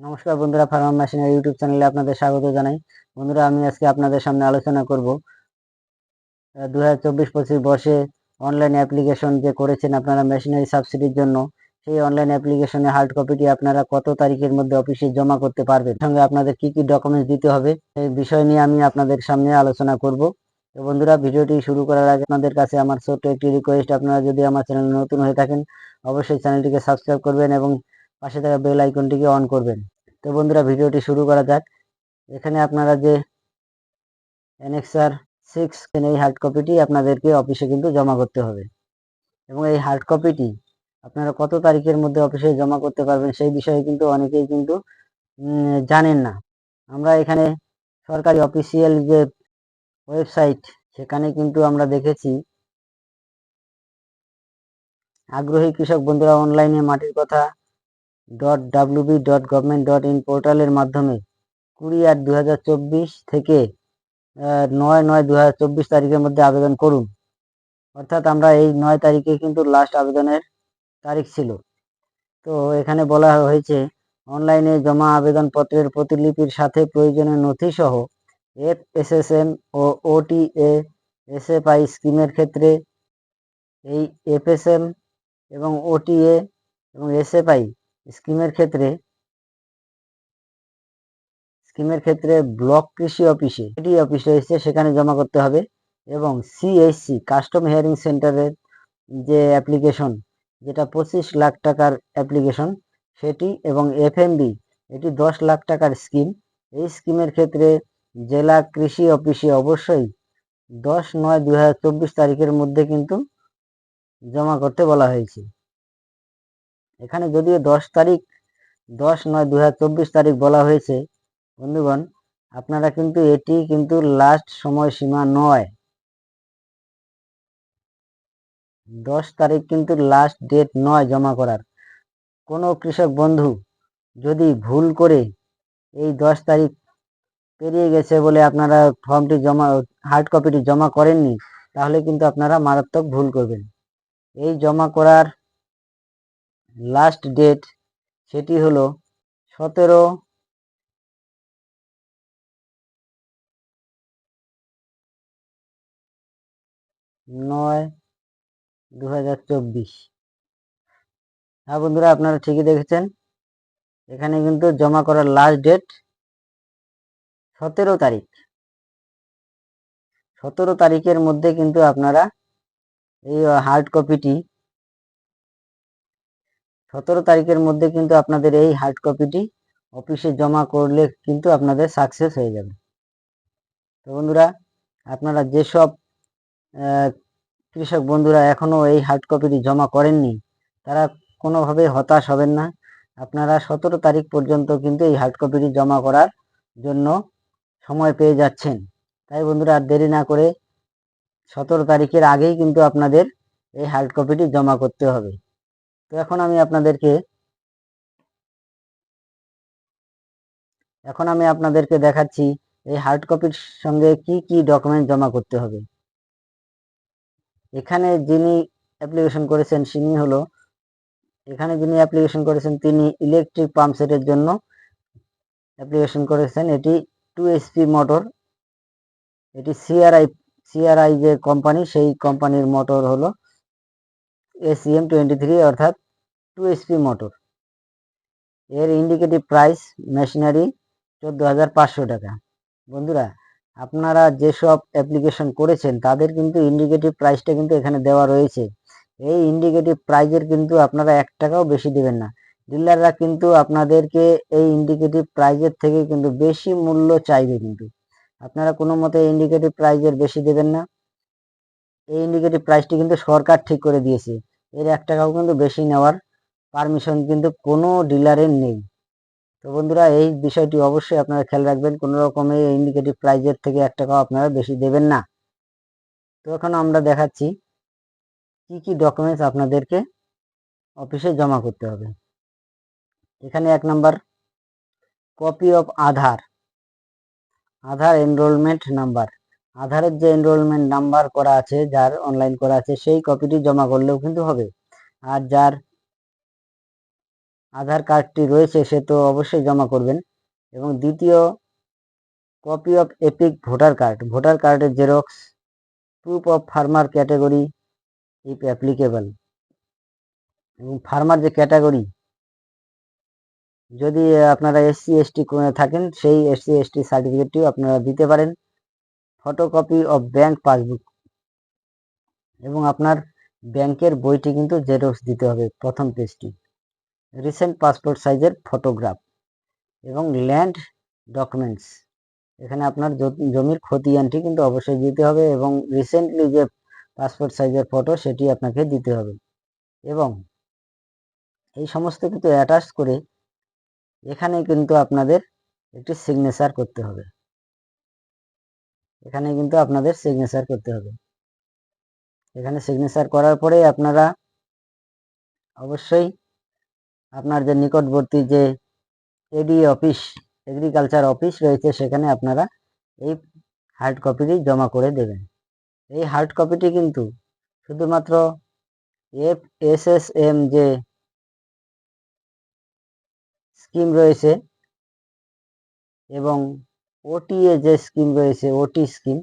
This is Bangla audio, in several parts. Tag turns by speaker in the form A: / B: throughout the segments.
A: নমস্কার বন্ধুরা ফার্মার মেশিনের ইউটিউব চ্যানেলে আপনাদের স্বাগত জানাই। বন্ধুরা, আমি আজকে আপনাদের সামনে আলোচনা করব। দু হাজার চব্বিশ পঁচিশ বর্ষে অনলাইন অ্যাপ্লিকেশন যে করেছেন আপনারা মেশিনারি সাবসিডির জন্য, সেই অনলাইন অ্যাপ্লিকেশনে হার্ড কপিটি আপনারা কত তারিখের মধ্যে অফিসে জমা করতে পারবেন? সঙ্গে আপনাদের কি কি ডকুমেন্টস দিতে হবে, সেই বিষয় নিয়ে আমি আপনাদের সামনে আলোচনা করব। তো বন্ধুরা, ভিডিওটি শুরু করার আগে আপনাদের কাছে আমার ছোট্ট একটি রিকোয়েস্ট আপনারা যদি আমার চ্যানেল নতুন হয়ে থাকেন, অবশ্যই চ্যানেলটিকে সাবস্ক্রাইব করবেন এবং পাশে থাকা বেল আইকনটিকে অন করবেন। তো বন্ধুরা, ভিডিওটি শুরু করা যাক। এখানে আপনারা যে এনএক্সআর সিক্স এই হার্ড কপিটি আপনাদেরকে অফিসে কিন্তু জমা করতে হবে। এবং এই হার্ড কপিটি আপনারা কত তারিখের মধ্যে অফিসে জমা করতে পারবেন সেই বিষয়ে কিন্তু অনেকেই কিন্তু জানেন না। আমরা এখানে সরকারি অফিসিয়াল যে ওয়েবসাইট সেখানে কিন্তু আমরা দেখেছি, আগ্রহী কৃষক বন্ধুরা অনলাইনে মাটির কথা dot WB dot government dot in পোর্টালের মাধ্যমে কুড়ি আট দু থেকে নয় নয় দু তারিখের মধ্যে আবেদন করুন। অর্থাৎ আমরা এই নয় তারিখে কিন্তু লাস্ট আবেদনের তারিখ ছিল। তো এখানে বলা হয়েছে, অনলাইনে জমা আবেদনপত্রের প্রতিলিপির সাথে প্রয়োজনীয় নথি সহ এফ এস এস এম ও ওটিএ আই স্কিমের ক্ষেত্রে এই এফ এস এম এবং ওটিএ এবং এস এফ আই স্কিমের ক্ষেত্রে স্কিমের ক্ষেত্রে ব্লক কৃষি অফিসে এটি অফিস রয়েছে সেখানে জমা করতে হবে এবং সিএসসি কাস্টম হিয়ারিং সেন্টারের যে অ্যাপ্লিকেশন যেটা পঁচিশ লাখ টাকার অ্যাপ্লিকেশন সেটি এবং এফএমবি এটি দশ লাখ টাকার স্কিম। এই স্কিমের ক্ষেত্রে জেলা কৃষি অফিসে অবশ্যই দশ নয় দু তারিখের মধ্যে কিন্তু জমা করতে বলা হয়েছে। এখানে যদিও দশ তারিখ, দশ নয় দু তারিখ বলা হয়েছে, বন্ধুগণ, আপনারা কিন্তু এটি কিন্তু লাস্ট সময়সীমা নয়। দশ তারিখ কিন্তু লাস্ট ডেট নয় জমা করার। কোনো কৃষক বন্ধু যদি ভুল করে এই দশ তারিখ পেরিয়ে গেছে বলে আপনারা ফর্মটি জমা হার্ড কপিটি জমা করেননি, তাহলে কিন্তু আপনারা মারাত্মক ভুল করবেন। এই জমা করার লাস্ট ডেট সেটি হলো সতেরো নয় দু হাজার চব্বিশ। হ্যাঁ বন্ধুরা, আপনারা ঠিকই দেখেছেন। এখানে কিন্তু জমা করার লাস্ট ডেট সতেরো তারিখ। সতেরো তারিখের মধ্যে কিন্তু আপনারা এই হার্ড কপিটি সতেরো তারিখের মধ্যে কিন্তু আপনাদের এই হার্ড কপিটি অফিসে জমা করলে কিন্তু আপনাদের সাকসেস হয়ে যাবে। তো বন্ধুরা, আপনারা যেসব কৃষক বন্ধুরা এখনও এই হার্ড কপিটি জমা করেননি, তারা কোনোভাবে হতাশ হবেন না। আপনারা সতেরো তারিখ পর্যন্ত কিন্তু এই হার্ড কপিটি জমা করার জন্য সময় পেয়ে যাচ্ছেন। তাই বন্ধুরা, আর দেরি না করে সতেরো তারিখের আগেই কিন্তু আপনাদের এই হার্ড কপিটি জমা করতে হবে। তো এখন আমি আপনাদেরকে, এখন আমি আপনাদেরকে দেখাচ্ছি এই হার্ড কপির সঙ্গে কি কি ডকুমেন্ট জমা করতে হবে। এখানে যিনি অ্যাপ্লিকেশন করেছেন তিনি হলো, এখানে যিনি অ্যাপ্লিকেশন করেছেন তিনি ইলেকট্রিক পাম্প সেটের জন্য অ্যাপ্লিকেশন করেছেন। এটি টু এসপি মোটর এটি সিআরআই সিআরআই যে কোম্পানি সেই কোম্পানির মোটর হলো। এসিএম টোয়েন্টি থ্রি অর্থাৎ টু এসপি মোটর এর ইন্ডিকেটিভ প্রাইস মেশিনারি চোদ্দ হাজার পাঁচশো টাকা। বন্ধুরা, আপনারা যেসব অ্যাপ্লিকেশন করেছেন, তাদের কিন্তু ইন্ডিকেটিভ প্রাইসটা কিন্তু এখানে দেওয়া রয়েছে। এই ইন্ডিকেটিভ প্রাইজের কিন্তু আপনারা এক টাকাও বেশি দেবেন না। ডিলাররা কিন্তু আপনাদেরকে এই ইন্ডিকেটিভ প্রাইজের থেকে কিন্তু বেশি মূল্য চাইবে কিন্তু। আপনারা কোনো মতে ইন্ডিকেটিভ প্রাইজের বেশি দেবেন না। এই ইন্ডিকেটিভ প্রাইসটি কিন্তু সরকার ঠিক করে দিয়েছে। এর এক টাকাও কিন্তু বেশি নেওয়ার পারমিশন কিন্তু কোনো ডিলারের নেই। তো বন্ধুরা, এই বিষয়টি অবশ্যই আপনারা খেয়াল রাখবেন, কোনো রকমের ইন্ডিকেটিভ প্রাইজের থেকে এক টাকাও আপনারা বেশি দেবেন না। তো এখন আমরা দেখাচ্ছি কি কি ডকুমেন্টস আপনাদেরকে অফিসে জমা করতে হবে। এখানে এক number copy of Aadhaar Aadhaar enrolment number আধারের যে এনরোলমেন্ট নাম্বার করা আছে, যার অনলাইন করা আছে, সেই কপিটি জমা করলেও কিন্তু হবে। আর যার আধার কার্ডটি রয়েছে, সে তো অবশ্যই জমা করবেন। এবং দ্বিতীয় copy of EPIC voter card voter কার্ডের xerox proof of farmer category if applicable এবং ফার্মার যে ক্যাটাগরি যদি আপনারা এসসি এসটি থাকেন, সেই এসসি এসটি সার্টিফিকেটটিও আপনারা দিতে পারেন। ফটোকপি অফ ব্যাংক পাসবুক এবং আপনার ব্যাংকের বইটি কিন্তু জেরক্স দিতে হবে প্রথম পেজটি রিসেন্ট পাসপোর্ট সাইজের ফটোগ্রাফ এবং ল্যান্ড ডকুমেন্টস এখানে আপনার জমির খতিয়ানটি কিন্তু অবশ্যই দিতে হবে এবং রিসেন্টলি যে পাসপোর্ট সাইজের ফটো সেটি আপনাকে দিতে হবে এবং এই সমস্ত কিছু অ্যাটাচ করে এখানে কিন্তু আপনাদের একটি সিগনেচার করতে হবে। এখানে কিন্তু আপনাদের সিগনেচার করতে হবে। এখানে সিগনেচার করার পরে আপনারা অবশ্যই আপনার যে নিকটবর্তী যে এডি অফিস এগ্রিকালচার অফিস রয়েছে, সেখানে আপনারা এই হার্ড কপিটি জমা করে দেবেন। এই হার্ড কপিটি কিন্তু শুধুমাত্র এফ এস এস এম যে স্কিম রয়েছে এবং ওটিএ যে স্কিম রয়েছে ওটি স্কিম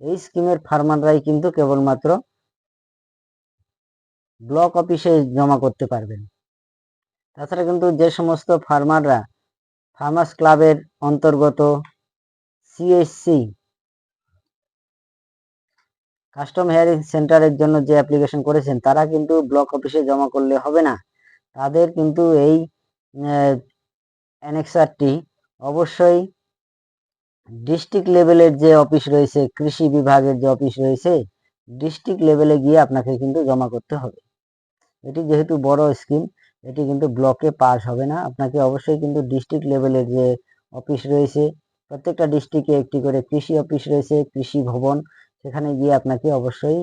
A: এই স্কিমের ফার্মাররাই কিন্তু কেবলমাত্র ব্লক অফিসে জমা করতে পারবেন। তাছাড়া কিন্তু যে সমস্ত ফার্মাররা ফার্মার্স ক্লাবের অন্তর্গত সিএসসি কাস্টম হেয়ারিং সেন্টারের জন্য যে অ্যাপ্লিকেশন করেছেন, তারা কিন্তু ব্লক অফিসে জমা করলে হবে না। তাদের কিন্তু এই অ্যানেক্সারটি অবশ্যই ডিস্ট্রিক্ট লেভেলের যে অফিস রয়েছে, কৃষি বিভাগের যে অফিস রয়েছে ডিস্ট্রিক্ট লেভেলে গিয়ে আপনাকে কিন্তু জমা করতে হবে। এটি যেহেতু বড় স্কিম এটি কিন্তু ব্লকে পাস হবে না। আপনাকে অবশ্যই কিন্তু ডিস্ট্রিক্ট লেভেলের যে অফিস রয়েছে, প্রত্যেকটা ডিস্ট্রিক্টে একটি করে কৃষি অফিস রয়েছে, কৃষি ভবন, সেখানে গিয়ে আপনাকে অবশ্যই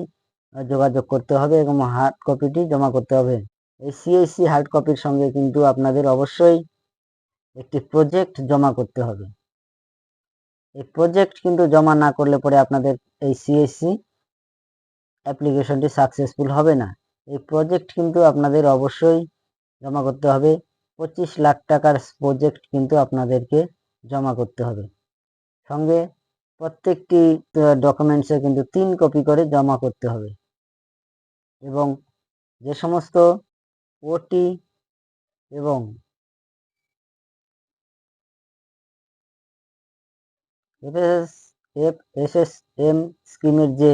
A: যোগাযোগ করতে হবে এবং হার্ড কপিটি জমা করতে হবে। এই সিএসসি হার্ড কপির সঙ্গে কিন্তু আপনাদের অবশ্যই একটি প্রজেক্ট জমা করতে হবে। এই প্রজেক্ট কিন্তু জমা না করলে পরে আপনাদের এই সিএসসি অ্যাপ্লিকেশনটি সাকসেসফুল হবে না। এই প্রজেক্ট কিন্তু আপনাদের অবশ্যই জমা করতে হবে। পঁচিশ লাখ টাকার প্রজেক্ট কিন্তু আপনাদেরকে জমা করতে হবে। সঙ্গে প্রত্যেকটি ডকুমেন্টসে কিন্তু তিন কপি করে জমা করতে হবে। এবং যে সমস্ত ওটি এবং এফ, এস এস, এম স্কিমের যে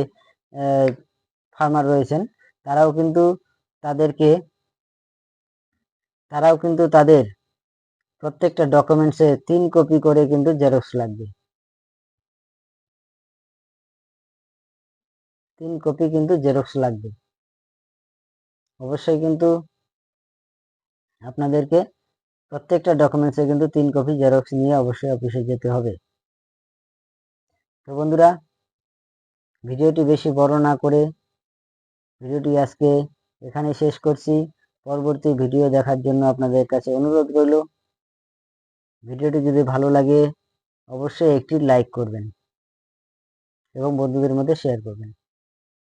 A: ফার্মার রয়েছেন, তারাও কিন্তু তাদেরকে, তারাও কিন্তু তাদের প্রত্যেকটা ডকুমেন্টসে তিন কপি করে কিন্তু জেরক্স লাগবে। তিন কপি কিন্তু জেরক্স লাগবে। অবশ্যই কিন্তু আপনাদেরকে প্রত্যেকটা ডকুমেন্টসে কিন্তু তিন কপি জেরক্স নিয়ে অবশ্যই অফিসে যেতে হবে। তো বন্ধুরা, ভিডিওটি বেশি বড় না করে ভিডিওটি আজকে এখানে শেষ করছি। পরবর্তী ভিডিও দেখার জন্য আপনাদের কাছে অনুরোধ রইল। ভিডিওটি যদি ভালো লাগে, অবশ্যই একটি লাইক করবেন এবং বন্ধুদের মধ্যে শেয়ার করবেন।